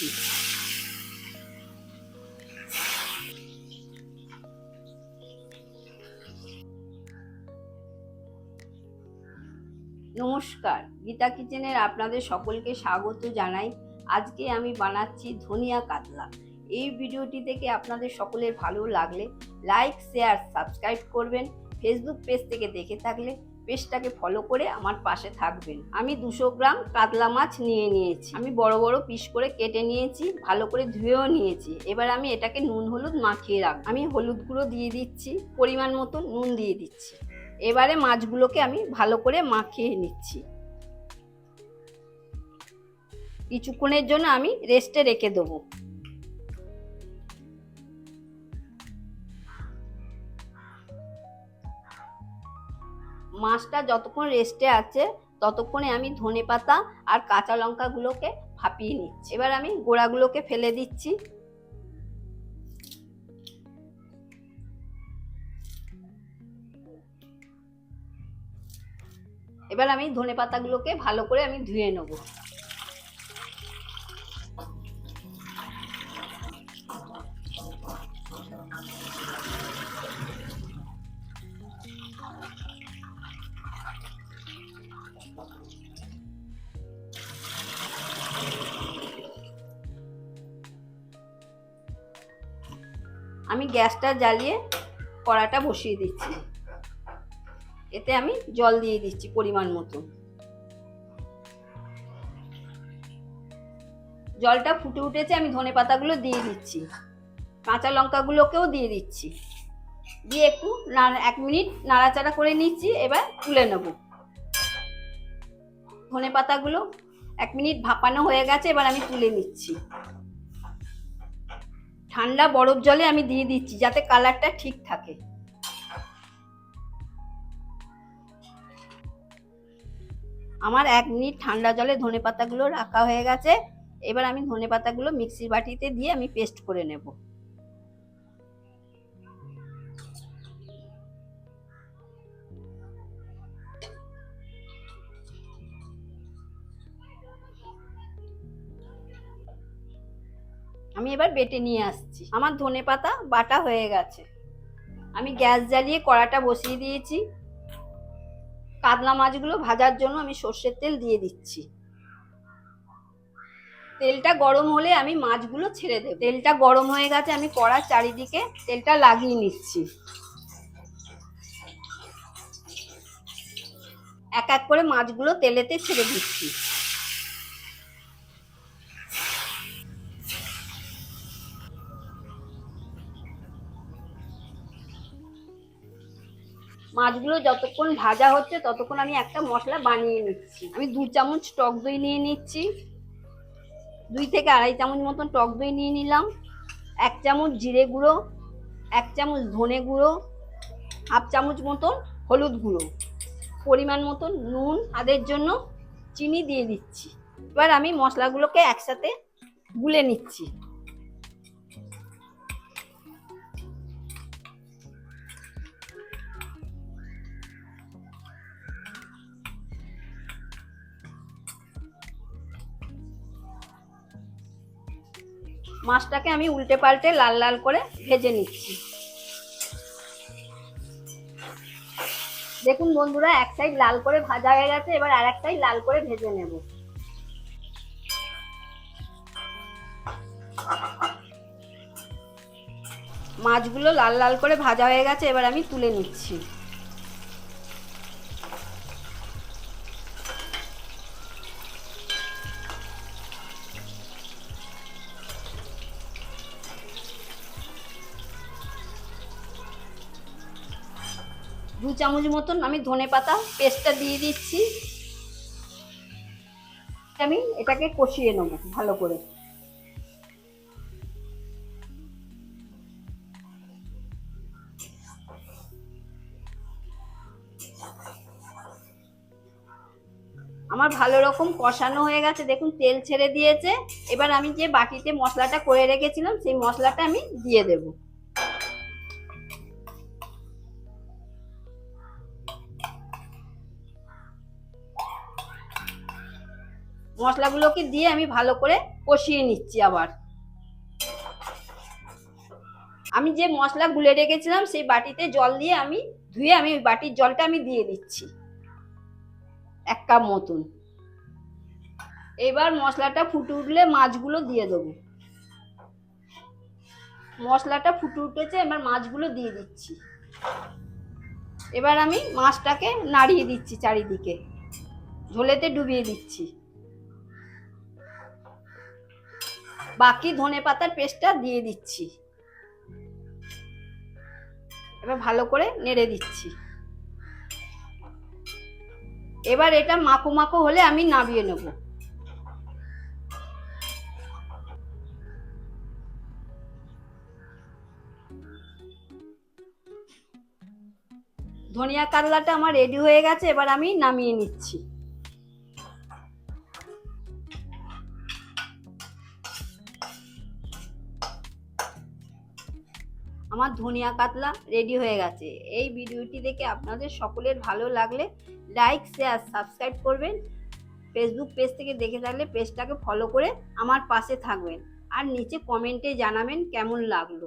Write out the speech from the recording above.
নমস্কার, গীতা কিচেনের আপনাদের সকলকে স্বাগত জানাই। আজকে আমি বানাচ্ছি ধনিয়া কাতলা। এই ভিডিওটি থেকে আপনাদের সকলের ভালো লাগলে লাইক শেয়ার সাবস্ক্রাইব করবেন। ফেসবুক পেজ থেকে দেখে থাকলে পেজটাকে ফলো করে আমার পাশে থাকবেন। আমি দুশো গ্রাম কাতলা মাছ নিয়ে নিয়েছি। আমি বড় বড় পিস করে কেটে নিয়েছি, ভালো করে ধুয়েও নিয়েছি। এবার আমি এটাকে নুন হলুদ মাখিয়ে রাখ আমি হলুদ গুঁড়ো দিয়ে দিচ্ছি, পরিমাণ মতো নুন দিয়ে দিচ্ছি। এবারে মাছগুলোকে আমি ভালো করে মাখিয়ে নিচ্ছি। কিছুক্ষণের জন্য আমি রেস্টে রেখে দেবো। মাছটা যতক্ষণ রেস্টে আছে, ততক্ষণে আমি ধনে পাতা আর কাঁচা লঙ্কাগুলোকে ভাপিয়ে নিচ্ছি। এবার আমি গোড়াগুলোকে ফেলে দিচ্ছি। এবার আমি ধনে পাতাগুলোকে ভালো করে আমি ধুয়ে নেব। আমি গ্যাসটা জ্বালিয়ে কড়াটা বসিয়ে দিচ্ছি। এতে আমি জল দিয়ে দিচ্ছি পরিমাণ মতো। জলটা ফুটে উঠেছে, আমি ধনে পাতাগুলো দিয়ে দিচ্ছি। কাঁচা লঙ্কাগুলোকেও দিয়ে দিচ্ছি। দিয়ে একটু এক মিনিট নাড়াচাড়া করে নিচ্ছি, এবার তুলে নেব। ধনে পাতাগুলো এক মিনিট ভাপানো হয়ে গেছে, এবার আমি তুলে নিচ্ছি। ঠান্ডা বরফ জলে আমি দিয়ে দিচ্ছি যাতে কালারটা ঠিক থাকে। আমার এক মিনিট ঠান্ডা জলে ধনে পাতাগুলো রাখা হয়ে গেছে, এবার আমি ধনে পাতাগুলো মিক্সির বাটিতে দিয়ে আমি পেস্ট করে নেব। আমি এবার বেটে নিয়ে আসছি। আমার ধনে পাতা বাটা হয়ে গেছে। আমি গ্যাস জ্বালিয়ে কড়াটা বসিয়ে দিয়েছি। কাতলা মাছগুলো ভাজার জন্য আমি সর্ষের তেল দিয়ে দিচ্ছি। তেলটা গরম হলে আমি মাছগুলো ছেড়ে দেব। তেলটা গরম হয়ে গেছে, আমি কড়ার চারিদিকে তেলটা লাগিয়ে নিচ্ছি। এক এক করে মাছগুলো তেলেতে ছেড়ে দিচ্ছি। মাছগুলো যতক্ষণ ভাজা হচ্ছে ততক্ষণ আমি একটা মশলা বানিয়ে নিচ্ছি। আমি দু চামচ টক দই নিয়ে নিচ্ছি। দুই থেকে আড়াই চামচ মতন টক দই নিয়ে নিলাম। এক চামচ জিরে গুঁড়ো, এক চামচ ধনে গুঁড়ো, হাফ চামচ মতন হলুদ গুঁড়ো। পরিমাণ মতন নুন স্বাদের জন্য চিনি দিয়ে দিচ্ছি। এবার আমি মশলাগুলোকে একসাথে গুলে নিচ্ছি। মাছটাকে আমি উল্টে পাল্টে লাল লাল করে ভেজে নিচ্ছি। দেখুন বন্ধুরা, এক সাইড লাল করে ভাজা হয়ে গেছে, এবার আর এক সাইড লাল করে ভেজে নেব। মাছগুলো লাল লাল করে ভাজা হয়ে গেছে, এবার আমি তুলে নিচ্ছি। দু চামচ মতন আমি ধনে পাতা পেস্টটা দিয়ে দিচ্ছি। আমি এটাকে কষিয়ে নেব ভালো করে। আমার ভালো রকম কষানো হয়ে গেছে, দেখুন তেল ছেড়ে দিয়েছে। এবার আমি যে বাটিতে মশলাটা করে রেখেছিলাম, সেই মশলাটা আমি দিয়ে দেবো। মশলাগুলোকে দিয়ে আমি ভালো করে কষিয়ে নিচ্ছি আবার। আমি যে মশলা গুলে রেখেছিলাম, সেই বাটিতে জল দিয়ে আমি ধুয়ে আমি বাটির জলটা আমি দিয়ে দিচ্ছি। এক কাপ মতন। এবার মশলাটা ফুটে উঠলে মাছগুলো দিয়ে দেবো। মশলাটা ফুটে উঠেছে, এবার মাছগুলো দিয়ে দিচ্ছি। এবার আমি মাছটাকে নাড়িয়ে দিচ্ছি চারিদিকে। ঝোলেতে ডুবিয়ে দিচ্ছি। বাকি ধনে পাতার পেস্টটা দিয়ে দিচ্ছি। এবার ভালো করে নেড়ে দিচ্ছি। এবার এটা মাখো মাখো হলে আমি নামিয়ে নেব। ধনিয়া কাতলাটা আমার রেডি হয়ে গেছে, এবার আমি নামিয়ে নিচ্ছি। আমার ধনিয়া কাতলা রেডি হয়ে গেছে। এই ভিডিওটি দেখে আপনাদের সকলের ভালো লাগলে লাইক শেয়ার সাবস্ক্রাইব করবেন। ফেসবুক পেজ থেকে দেখে থাকলে পেজটাকে ফলো করে আমার পাশে থাকবেন। আর নিচে কমেন্টে জানাবেন কেমন লাগল।